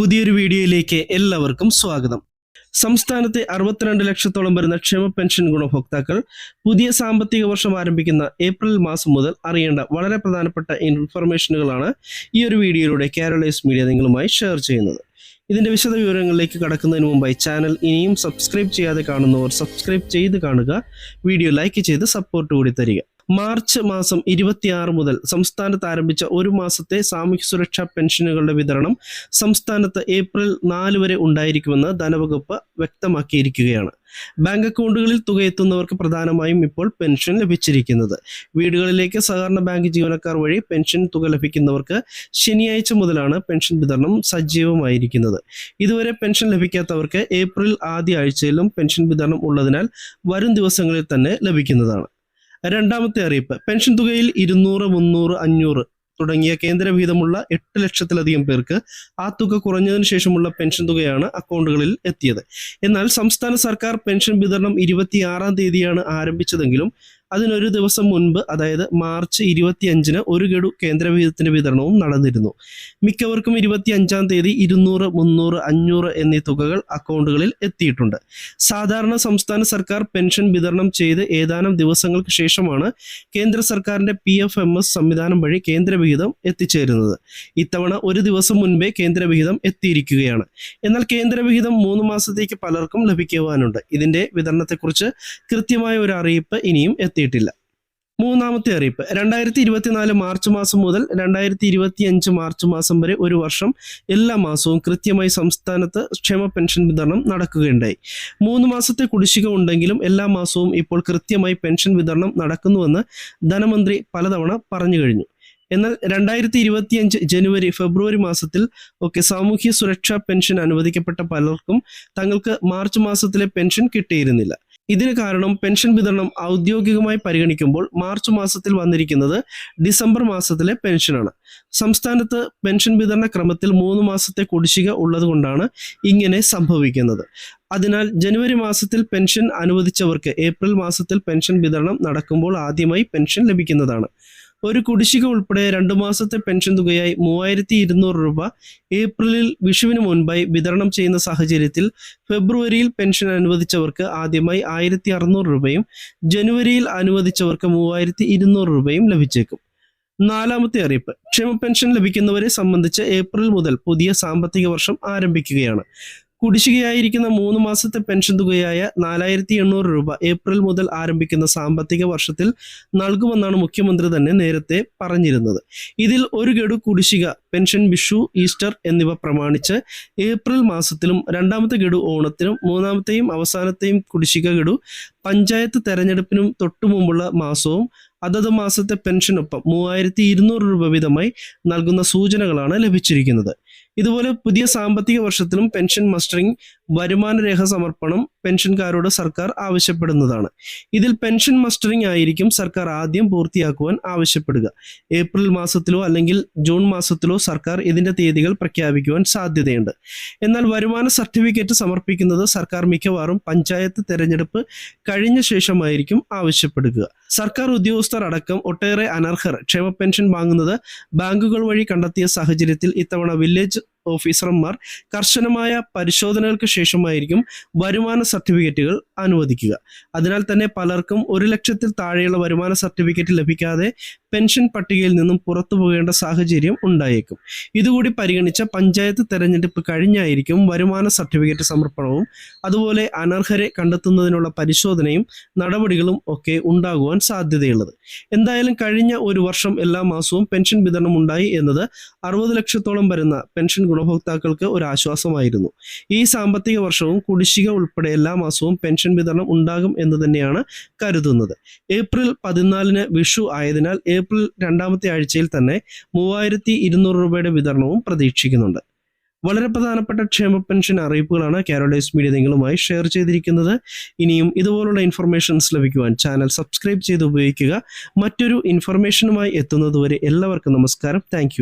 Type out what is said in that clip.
പുതിയൊരു വീഡിയോയിലേക്ക് എല്ലാവർക്കും സ്വാഗതം. സംസ്ഥാനത്തെ അറുപത്തിരണ്ട് ലക്ഷത്തോളം വരുന്ന ക്ഷേമ പെൻഷൻ ഗുണഭോക്താക്കൾ പുതിയ സാമ്പത്തിക വർഷം ആരംഭിക്കുന്ന ഏപ്രിൽ മാസം മുതൽ അറിയേണ്ട വളരെ പ്രധാനപ്പെട്ട ഇൻഫർമേഷനുകളാണ് ഈ ഒരു വീഡിയോയിലൂടെ കേരളീസ് മീഡിയ നിങ്ങളുമായി ഷെയർ ചെയ്യുന്നത്. ഇതിന്റെ വിശദ വിവരങ്ങളിലേക്ക് കടക്കുന്നതിന് മുമ്പായി ചാനൽ ഇനിയും സബ്സ്ക്രൈബ് ചെയ്യാതെ കാണുന്നവർ സബ്സ്ക്രൈബ് ചെയ്ത് കാണുക വീഡിയോ ലൈക്ക് ചെയ്ത് സപ്പോർട്ട് കൂടി തരിക. മാർച്ച് മാസം ഇരുപത്തിയാറ് മുതൽ സംസ്ഥാനത്ത് ആരംഭിച്ച ഒരു മാസത്തെ സാമൂഹ്യ സുരക്ഷാ പെൻഷനുകളുടെ വിതരണം സംസ്ഥാനത്ത് ഏപ്രിൽ നാല് വരെ ഉണ്ടായിരിക്കുമെന്ന് ധനവകുപ്പ് വ്യക്തമാക്കിയിരിക്കുകയാണ്. ബാങ്ക് അക്കൗണ്ടുകളിൽ തുക എത്തുന്നവർക്ക് പ്രധാനമായും ഇപ്പോൾ പെൻഷൻ ലഭിച്ചിരിക്കുന്നത്. വീടുകളിലേക്ക് സഹകരണ ബാങ്ക് ജീവനക്കാർ വഴി പെൻഷൻ തുക ലഭിക്കുന്നവർക്ക് ശനിയാഴ്ച മുതലാണ് പെൻഷൻ വിതരണം സജീവമായിരിക്കുന്നത്. ഇതുവരെ പെൻഷൻ ലഭിക്കാത്തവർക്ക് ഏപ്രിൽ ആദ്യ ആഴ്ചയിലും പെൻഷൻ വിതരണം ഉള്ളതിനാൽ വരും ദിവസങ്ങളിൽ തന്നെ ലഭിക്കുന്നതാണ്. രണ്ടാമത്തെ അറിയിപ്പ്. പെൻഷൻ തുകയിൽ ഇരുന്നൂറ് മുന്നൂറ് അഞ്ഞൂറ് തുടങ്ങിയ കേന്ദ്ര വിഹിതമുള്ള എട്ട് ലക്ഷത്തിലധികം പേർക്ക് ആ തുക കുറഞ്ഞതിന് ശേഷമുള്ള പെൻഷൻ തുകയാണ് അക്കൗണ്ടുകളിൽ എത്തിയത്. എന്നാൽ സംസ്ഥാന സർക്കാർ പെൻഷൻ വിതരണം ഇരുപത്തിയാറാം തീയതിയാണ് ആരംഭിച്ചതെങ്കിലും അതിനൊരു ദിവസം മുൻപ് അതായത് മാർച്ച് ഇരുപത്തിയഞ്ചിന് ഒരു ഗഡു കേന്ദ്ര വിഹിതത്തിന്റെ വിതരണവും നടന്നിരുന്നു. മിക്കവർക്കും ഇരുപത്തി അഞ്ചാം തീയതി ഇരുന്നൂറ് മുന്നൂറ് അഞ്ഞൂറ് എന്നീ തുകകൾ അക്കൗണ്ടുകളിൽ എത്തിയിട്ടുണ്ട്. സാധാരണ സംസ്ഥാന സർക്കാർ പെൻഷൻ വിതരണം ചെയ്ത് ഏതാനും ദിവസങ്ങൾക്ക് ശേഷമാണ് കേന്ദ്ര സർക്കാരിന്റെ പി എഫ് എം എസ് സംവിധാനം വഴി കേന്ദ്ര വിഹിതം എത്തിച്ചേരുന്നത്. ഇത്തവണ ഒരു ദിവസം മുൻപേ കേന്ദ്ര വിഹിതം എത്തിയിരിക്കുകയാണ്. എന്നാൽ കേന്ദ്ര വിഹിതം മൂന്ന് മാസത്തേക്ക് പലർക്കും ലഭിക്കുവാനുണ്ട്. ഇതിന്റെ വിതരണത്തെക്കുറിച്ച് കൃത്യമായ ഒരു അറിയിപ്പ് ഇനിയും എത്തിയിട്ടില്ല മൂന്നാമത്തെ അറിയിപ്പ്. രണ്ടായിരത്തി ഇരുപത്തിനാല് മാർച്ച് മാസം മുതൽ രണ്ടായിരത്തി ഇരുപത്തി അഞ്ച് മാർച്ച് മാസം വരെ ഒരു വർഷം എല്ലാ മാസവും കൃത്യമായി സംസ്ഥാനത്ത് ക്ഷേമ പെൻഷൻ വിതരണം നടക്കുകയുണ്ടായി. മൂന്ന് മാസത്തെ കുടിശ്ശിക ഉണ്ടെങ്കിലും എല്ലാ മാസവും ഇപ്പോൾ കൃത്യമായി പെൻഷൻ വിതരണം നടക്കുന്നുവെന്ന് ധനമന്ത്രി പലതവണ പറഞ്ഞു കഴിഞ്ഞു. എന്നാൽ രണ്ടായിരത്തി ഇരുപത്തിയഞ്ച് ജനുവരി ഫെബ്രുവരി മാസത്തിൽ ഒക്കെ സാമൂഹ്യ സുരക്ഷാ പെൻഷൻ അനുവദിക്കപ്പെട്ട പലർക്കും തങ്ങൾക്ക് മാർച്ച് മാസത്തിലെ പെൻഷൻ കിട്ടിയിരുന്നില്ല. ഇതിന് കാരണം പെൻഷൻ വിതരണം ഔദ്യോഗികമായി പരിഗണിക്കുമ്പോൾ മാർച്ച് മാസത്തിൽ വന്നിരിക്കുന്നത് ഡിസംബർ മാസത്തിലെ പെൻഷനാണ്. സംസ്ഥാനത്ത് പെൻഷൻ വിതരണ ക്രമത്തിൽ മൂന്ന് മാസത്തെ കുടിശ്ശിക ഉള്ളതുകൊണ്ടാണ് ഇങ്ങനെ സംഭവിക്കുന്നത്. അതിനാൽ ജനുവരി മാസത്തിൽ പെൻഷൻ അനുവദിച്ചവർക്ക് ഏപ്രിൽ മാസത്തിൽ പെൻഷൻ വിതരണം നടക്കുമ്പോൾ ആദ്യമായി പെൻഷൻ ലഭിക്കുന്നതാണ്. ഒരു കുടിശ്ശിക ഉൾപ്പെടെ രണ്ടു മാസത്തെ പെൻഷൻ തുകയായി മൂവായിരത്തി ഇരുന്നൂറ് രൂപ ഏപ്രിലിൽ വിഷുവിന് മുൻപായി വിതരണം ചെയ്യുന്ന സാഹചര്യത്തിൽ ഫെബ്രുവരിയിൽ പെൻഷൻ അനുവദിച്ചവർക്ക് ആദ്യമായി ആയിരത്തി അറുന്നൂറ് രൂപയും ജനുവരിയിൽ അനുവദിച്ചവർക്ക് മൂവായിരത്തി ഇരുന്നൂറ് രൂപയും ലഭിച്ചേക്കും. നാലാമത്തെ അറിയിപ്പ്. ക്ഷേമ പെൻഷൻ ലഭിക്കുന്നവരെ സംബന്ധിച്ച് ഏപ്രിൽ മുതൽ പുതിയ സാമ്പത്തിക വർഷം ആരംഭിക്കുകയാണ്. കുടിശ്ശികയായിരിക്കുന്ന മൂന്ന് മാസത്തെ പെൻഷൻ തുകയായ നാലായിരത്തി എണ്ണൂറ് രൂപ ഏപ്രിൽ മുതൽ ആരംഭിക്കുന്ന സാമ്പത്തിക വർഷത്തിൽ നൽകുമെന്നാണ് മുഖ്യമന്ത്രി തന്നെ നേരത്തെ പറഞ്ഞിരുന്നത്. ഇതിൽ ഒരു ഗഡു കുടിശ്ശിക പെൻഷൻ വിഷു ഈസ്റ്റർ എന്നിവ പ്രമാണിച്ച് ഏപ്രിൽ മാസത്തിലും രണ്ടാമത്തെ ഗഡു ഓണത്തിനും മൂന്നാമത്തെയും അവസാനത്തെയും കുടിശ്ശിക ഗഡു പഞ്ചായത്ത് തെരഞ്ഞെടുപ്പിനും തൊട്ടു മുമ്പുള്ള മാസവും അതത് മാസത്തെ പെൻഷനൊപ്പം മൂവായിരത്തി ഇരുന്നൂറ് രൂപ വീതമായി നൽകുന്ന സൂചനകളാണ് ലഭിച്ചിരിക്കുന്നത്. ഇതുപോലെ പുതിയ സാമ്പത്തിക വർഷത്തിലും പെൻഷൻ മസ്റ്ററിംഗ് വരുമാന രേഖ സമർപ്പണം പെൻഷൻകാരോട് സർക്കാർ ആവശ്യപ്പെടുന്നതാണ്. ഇതിൽ പെൻഷൻ മസ്റ്ററിംഗ് ആയിരിക്കും സർക്കാർ ആദ്യം പൂർത്തിയാക്കുവാൻ ആവശ്യപ്പെടുക. ഏപ്രിൽ മാസത്തിലോ അല്ലെങ്കിൽ ജൂൺ മാസത്തിലോ സർക്കാർ ഇതിന്റെ തീയതികൾ പ്രഖ്യാപിക്കുവാൻ സാധ്യതയുണ്ട്. എന്നാൽ വരുമാന സർട്ടിഫിക്കറ്റ് സമർപ്പിക്കുന്നത് സർക്കാർ മിക്കവാറും പഞ്ചായത്ത് തെരഞ്ഞെടുപ്പ് കഴിഞ്ഞ ശേഷമായിരിക്കും ആവശ്യപ്പെടുക. സർക്കാർ ഉദ്യോഗസ്ഥർ അടക്കം ഒട്ടേറെ അനർഹർ ക്ഷേമ പെൻഷൻ വാങ്ങുന്നത് ബാങ്കുകൾ വഴി കണ്ടെത്തിയ സാഹചര്യത്തിൽ ഇത്തവണ വില്ലേജ് ഓഫീസർമാർ കർശനമായ പരിശോധനകൾക്ക് ശേഷമായിരിക്കും വരുമാന സർട്ടിഫിക്കറ്റുകൾ അനുവദിക്കുക. അതിനാൽ തന്നെ പലർക്കും ഒരു ലക്ഷത്തിൽ താഴെയുള്ള വരുമാന സർട്ടിഫിക്കറ്റ് ലഭിക്കാതെ പെൻഷൻ പട്ടികയിൽ നിന്നും പുറത്തു പോകേണ്ട സാഹചര്യം ഉണ്ടായേക്കും. ഇതുകൂടി പരിഗണിച്ച പഞ്ചായത്ത് തെരഞ്ഞെടുപ്പ് കഴിഞ്ഞായിരിക്കും വരുമാന സർട്ടിഫിക്കറ്റ് സമർപ്പണവും അതുപോലെ അനർഹരെ കണ്ടെത്തുന്നതിനുള്ള പരിശോധനയും നടപടികളും ഒക്കെ ഉണ്ടാകുവാൻ സാധ്യതയുള്ളത്. എന്തായാലും കഴിഞ്ഞ ഒരു വർഷം എല്ലാ മാസവും പെൻഷൻ വിതരണം ഉണ്ടായി എന്നത് അറുപത് ലക്ഷത്തോളം വരുന്ന പെൻഷൻ ഗുണഭോക്താക്കൾക്ക് ഒരു ആശ്വാസമായിരുന്നു ഈ സാമ്പത്തിക വർഷവും കുടിശ്ശിക ഉൾപ്പെടെ എല്ലാ മാസവും പെൻഷൻ വിതരണം ഉണ്ടാകും എന്ന് തന്നെയാണ് കരുതുന്നത്. ഏപ്രിൽ പതിനാലിന് വിഷു ആയതിനാൽ ഏപ്രിൽ രണ്ടാമത്തെ ആഴ്ചയിൽ തന്നെ മൂവായിരത്തി ഇരുന്നൂറ് രൂപയുടെ വിതരണവും പ്രതീക്ഷിക്കുന്നുണ്ട്. വളരെ പ്രധാനപ്പെട്ട ക്ഷേമ പെൻഷൻ അറിയിപ്പുകളാണ് കാരോഡൈസ് മീഡിയ നിങ്ങളുമായി ഷെയർ ചെയ്തിരിക്കുന്നത്. ഇനിയും ഇതുപോലുള്ള ഇൻഫർമേഷൻസ് ലഭിക്കുവാൻ ചാനൽ സബ്സ്ക്രൈബ് ചെയ്ത് ഉപയോഗിക്കുക. മറ്റൊരു ഇൻഫർമേഷനുമായി എത്തുന്നതുവരെ എല്ലാവർക്കും നമസ്കാരം. താങ്ക്